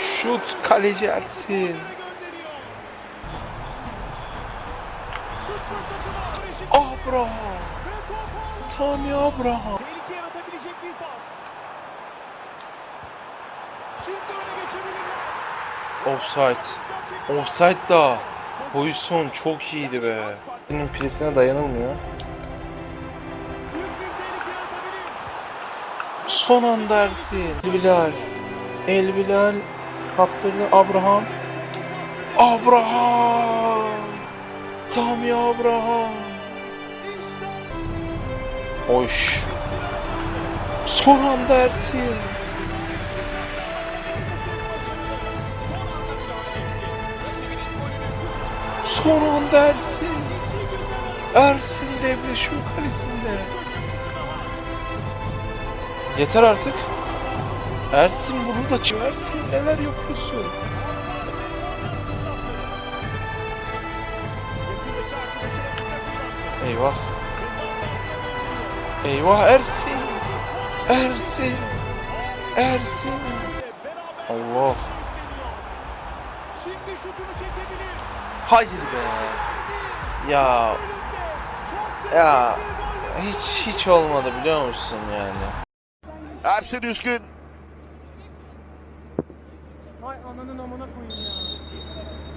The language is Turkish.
Şut kaleci Ersin. Abraham. Tammy Abraham. Offside. Offside da. Pozisyon çok iyiydi be. Benim presine dayanılmıyor. Son anda Ersin. El Bilal. El Bilal kaptırdı Abraham. Abraham. Tammy Abraham. Oş. Son anda Ersin. Son anda Ersin. Ersin Devleşiyor kalesinde. Yeter artık. Ersin bunu da çık. Ersin neler yapıyorsun? Eyvah. Eyvah Ersin. Ersin. Ersin. Allah. Şimdi şutunu çekebilir. Hayır be. Ya ya hiç hiç olmadı biliyor musun yani? Ersin Üskün Hay ananın amına koyayım ya.